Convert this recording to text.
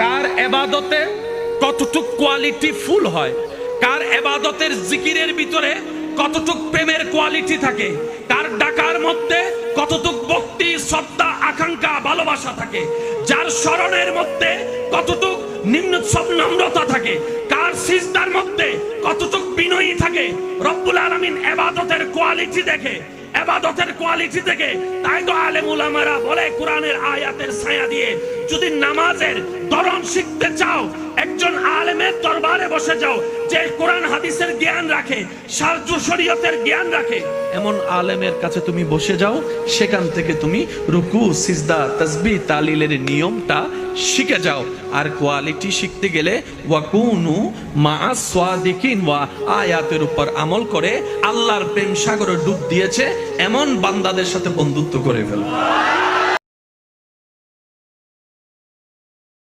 কার এবাদতে কতটুক quality full হয়? কার এবাদতের জিকিরের ভিতরে কতটুক প্রেমের কোয়ালিটি থাকে? কার ডাকার মধ্যে কতটুক ভক্তি, শ্রদ্ধা, আকাঙ্ক্ষা, ভালোবাসা থাকে? যার স্মরণের মধ্যে কতটুক নিম্ন নম্রতা থাকে? কার সিজদার মধ্যে কতটুক বিনয়ী থাকে? রব্বুল আলামিন এবাদতের কোয়ালিটি দেখে এবাদতের কোয়ালিটি থেকে, তাই তো আলেম উলামারা বলে কোরআনের আয়াতের ছায়া দিয়ে, যদি নামাজের ধরন শিখতে চাও একজন আলেমের দরবারে বসে যাও, যে কোরআন, হাদিসের জ্ঞান রাখে সার্জ শরীয়তের জ্ঞান রাখে। এমন আলেমের কাছে তুমি বসে যাও, সেখান থেকে তুমি রুকু, সিজদা, তসবি, তালিলের নিয়মটা শিখে যাও। আর কোয়ালিটি শিখতে গেলে ওয়াকুনু মা সাদিকিন, ওয়া আয়াতের উপর আমল করে আল্লাহর প্রেম সাগরে ডুব দিয়েছে, এমন বান্দাদের সাথে বন্ধুত্ব করে ফেলো।